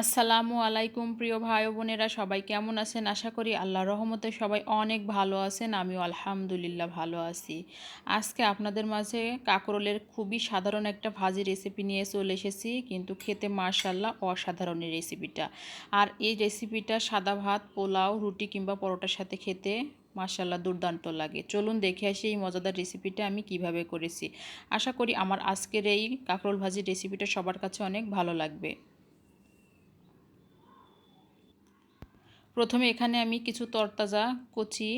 আসসালামু আলাইকুম প্রিয় ভাই বোনেরা, সবাই কেমন আছেন? আশা করি আল্লাহ রহমতে সবাই অনেক ভালো আছেন, আমিও আলহামদুলিল্লাহ ভালো আছি। আজকে আপনাদের মাঝে কাকরোলের খুবই সাধারণ একটা ভাজি রেসিপি নিয়ে চলে এসেছি, কিন্তু খেতে মার্শাল্লাহ অসাধারণ রেসিপিটা আর এই রেসিপিটা সাদা ভাত, পোলাও, রুটি কিংবা পরোটার সাথে খেতে মার্শাল্লাহ দুর্দান্ত লাগে। চলুন দেখে আসি এই মজাদার রেসিপিটা আমি কীভাবে করেছি। আশা করি আমার আজকের এই কাকরোল ভাজির রেসিপিটা সবার কাছে অনেক ভালো লাগবে। প্রথমে এখানে আমি কিছু তরতাজা কচি,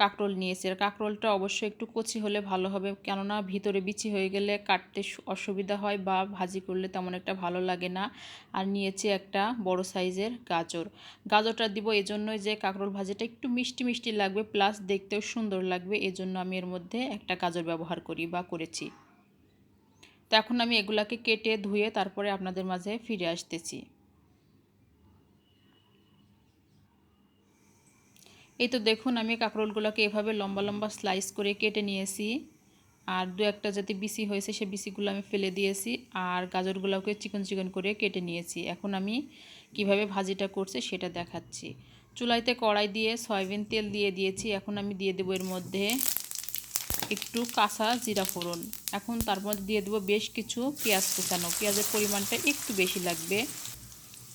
কাঁকরোল নিয়েছি। আর কাঁকরোলটা অবশ্যই একটু কচি হলে ভালো হবে। কেননা ভিতরে বিচি হয়ে গেলে কাটতে অসুবিধা হয় বা ভাজি করলে তেমন একটা ভালো লাগে না। আর নিয়েছি একটা বড় সাইজের গাজর। গাজরটা দিব এজন্যই যে কাঁকরোল ভাজিটা একটু মিষ্টি মিষ্টি লাগবে, প্লাস দেখতেও সুন্দর লাগবে। এজন্য আমি এর মধ্যে একটা গাজর ব্যবহার করি বা করেছি। তো এখন আমি এগুলাকে কেটে ধুয়ে তারপরে আপনাদের মাঝে ফিরে আসতেছি। এই তো দেখুন, আমি কাঁকরোলগুলোকে এভাবে লম্বা লম্বা স্লাইস করে কেটে নিয়েছি। আর দু একটা যাতে বিসি হয়েছে, সে বিসিগুলো আমি ফেলে দিয়েছি। আর গাজরগুলোকে চিকন চিকন করে কেটে নিয়েছি। এখন আমি কীভাবে ভাজিটা করছে সেটা দেখাচ্ছি। চুলাইতে কড়াই দিয়ে সয়াবিন তেল দিয়ে দিয়েছি। এখন আমি দিয়ে দেবো এর মধ্যে একটু কাঁচা জিরা ফোড়ন। এখন তার মধ্যে দিয়ে দেবো বেশ কিছু পেঁয়াজ কুচানো। পেঁয়াজের পরিমাণটা একটু বেশি লাগবে।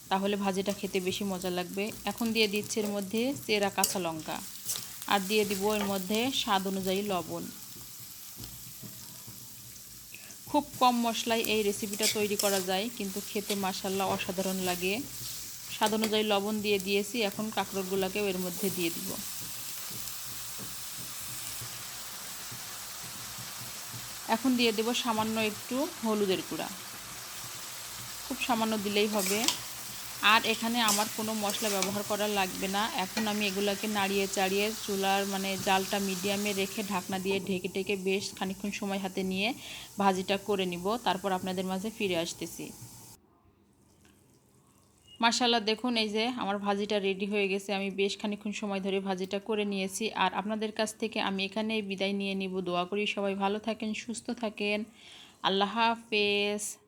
তাহলে ভাজিটা খেতে বেশি মজা লাগবে। এখন দিয়ে দিচ্ছি এর মধ্যে চেরা কাঁচা লঙ্কা। আর দিয়ে দিব এর মধ্যে স্বাদ অনুযায়ী লবণ। খুব কম মশলায় এই রেসিপিটা তৈরি করা যায়, কিন্তু খেতে মাসাল্লা অসাধারণ লাগে। স্বাদ অনুযায়ী লবণ দিয়ে দিয়েছি, এখন কাঁকড়গুলোকেও এর মধ্যে দিয়ে দিব। এখন দিয়ে দেব সামান্য একটু হলুদের গুঁড়া। খুব সামান্য দিলেই হবে। আর এখানে আমার কোনো মশলা ব্যবহার করা লাগবে না। এখন আমি এগুলাকে নাড়িয়ে চাড়িয়ে চুলার মানে জালটা মিডিয়ামে রেখে ঢাকনা দিয়ে ঢেকে ঢেকে বেশ খানিক্ষণ সময় হাতে নিয়ে ভাজিটা করে নিব। তারপর আপনাদের মাঝে ফিরে আসতেছি। মার্শাল্লাহ দেখুন এই যে আমার ভাজিটা রেডি হয়ে গেছে। আমি বেশ খানিক্ষণ সময় ধরে ভাজিটা করে নিয়েছি। আর আপনাদের কাছ থেকে আমি এখানে বিদায় নিয়ে নিব। দোয়া করি সবাই ভালো থাকেন, সুস্থ থাকেন। আল্লাহ হাফেজ।